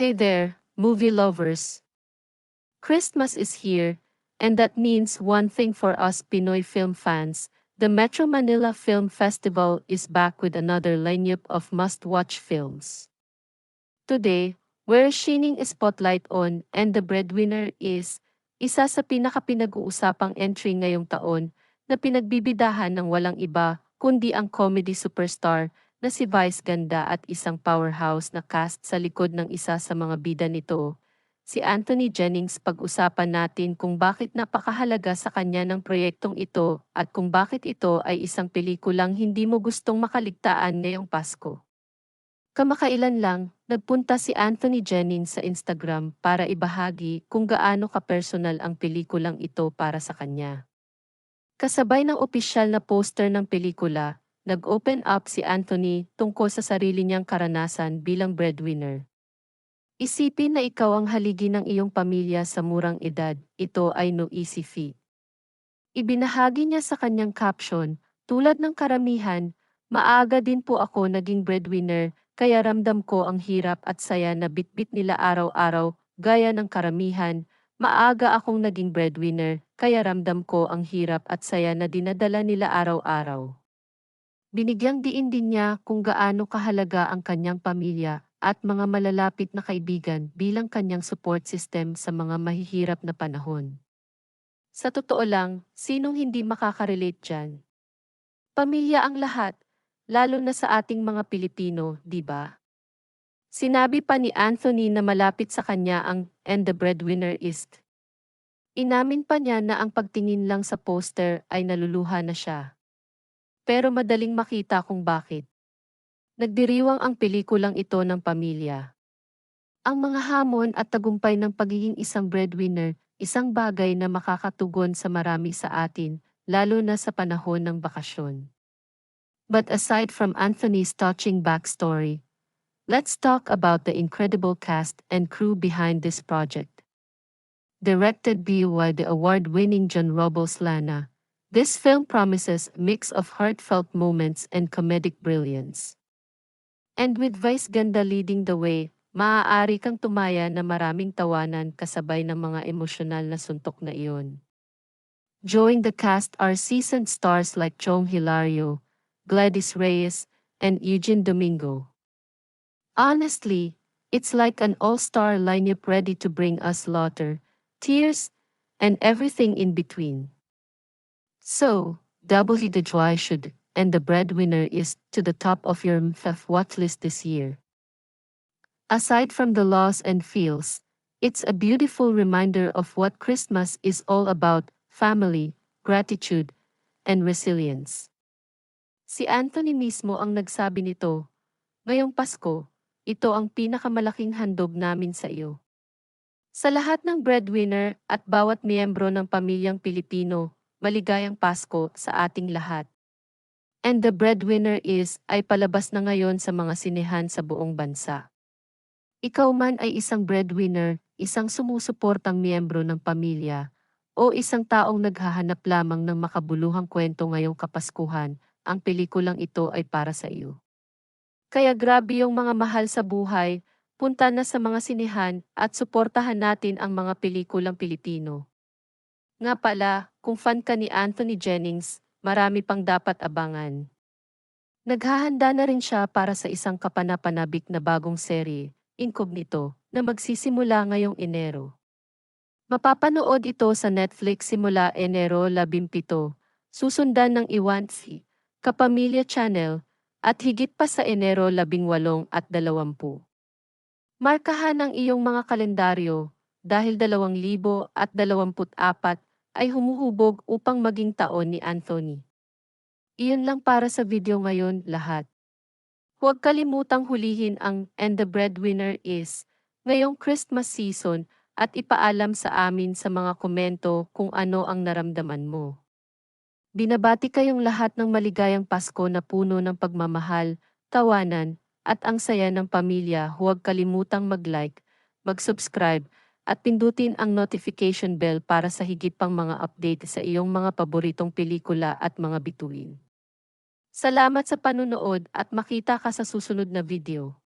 Hey there, movie lovers. Christmas is here, and that means one thing for us Pinoy film fans. The Metro Manila Film Festival is back with another lineup of must-watch films. Today, we're shining a spotlight on and the breadwinner is isa sa pinaka-pinag-uusapang entry ngayong taon na pinagbibidahan ng walang iba kundi ang comedy superstar na si Vice Ganda at isang powerhouse na cast sa likod ng isa sa mga bida nito, si Anthony Jennings pag-usapan natin kung bakit napakahalaga sa kanya ng proyektong ito at kung bakit ito ay isang pelikulang hindi mo gustong makaligtaan ngayong Pasko. Kamakailan lang, nagpunta si Anthony Jennings sa Instagram para ibahagi kung gaano ka-personal ang pelikulang ito para sa kanya. Kasabay ng opisyal na poster ng pelikula, nag-open up si Anthony tungkol sa sarili niyang karanasan bilang breadwinner. Isipin na ikaw ang haligi ng iyong pamilya sa murang edad, ito ay no easy feat. Ibinahagi niya sa kanyang caption, tulad ng karamihan, maaga din po ako naging breadwinner, kaya ramdam ko ang hirap at saya na bitbit nila araw-araw, gaya ng karamihan, maaga akong naging breadwinner, kaya ramdam ko ang hirap at saya na dinadala nila araw-araw. Binigyang diin din niya kung gaano kahalaga ang kanyang pamilya at mga malalapit na kaibigan bilang kanyang support system sa mga mahihirap na panahon. Sa totoo lang, sinong hindi makakarelate dyan? Pamilya ang lahat, lalo na sa ating mga Pilipino, di ba? Sinabi pa ni Anthony na malapit sa kanya ang and the breadwinner is. Inamin pa niya na ang pagtingin lang sa poster ay naluluha na siya. Pero madaling makita kung bakit. Nagdiriwang ang pelikulang ito ng pamilya. Ang mga hamon at tagumpay ng pagiging isang breadwinner, isang bagay na makakatugon sa marami sa atin, lalo na sa panahon ng bakasyon. But aside from Anthony's touching backstory, let's talk about the incredible cast and crew behind this project. Directed by the award-winning John Robles Lana, this film promises a mix of heartfelt moments and comedic brilliance. And with Vice Ganda leading the way, maaari kang tumaya na maraming tawanan kasabay ng mga emosyonal na suntok na iyon. Joining the cast are seasoned stars like Chong Hilario, Gladys Reyes, and Eugene Domingo. Honestly, it's like an all-star lineup ready to bring us laughter, tears, and everything in between. So, W the joy should, and the breadwinner is to the top of your MFF watch list this year. Aside from the loss and feels, it's a beautiful reminder of what Christmas is all about, family, gratitude, and resilience. Si Anthony mismo ang nagsabi nito, Ngayong Pasko, ito ang pinakamalaking handog namin sa iyo. Sa lahat ng breadwinner at bawat miyembro ng pamilyang Pilipino, maligayang Pasko sa ating lahat. And the breadwinner is ay palabas na ngayon sa mga sinehan sa buong bansa. Ikaw man ay isang breadwinner, isang sumusuportang miyembro ng pamilya, o isang taong naghahanap lamang ng makabuluhang kwento ngayong Kapaskuhan, ang pelikulang ito ay para sa iyo. Kaya grabe yung mga mahal sa buhay, punta na sa mga sinehan at suportahan natin ang mga pelikulang Pilipino. Nga pala, kung fan ka ni Anthony Jennings, marami pang dapat abangan. Naghahanda na rin siya para sa isang kapanapanabik na bagong serye, Incognito, na magsisimula ngayong Enero. Mapapanood ito sa Netflix simula Enero 17, susundan ng Iwansi, Kapamilya Channel, at higit pa sa Enero 18 at 20. Markahan ang iyong mga kalendaryo dahil 2024 ay humuhubog upang maging taon ni Anthony. Iyon lang para sa video ngayon lahat. Huwag kalimutang hulihin ang And the Breadwinner is ngayong Christmas season at ipaalam sa amin sa mga komento kung ano ang naramdaman mo. Binabati kayong lahat ng maligayang Pasko na puno ng pagmamahal, tawanan, at ang saya ng pamilya. Huwag kalimutang mag-like, mag-subscribe, at pindutin ang notification bell para sa higit pang mga update sa iyong mga paboritong pelikula at mga bituin. Salamat sa panunood at makita ka sa susunod na video.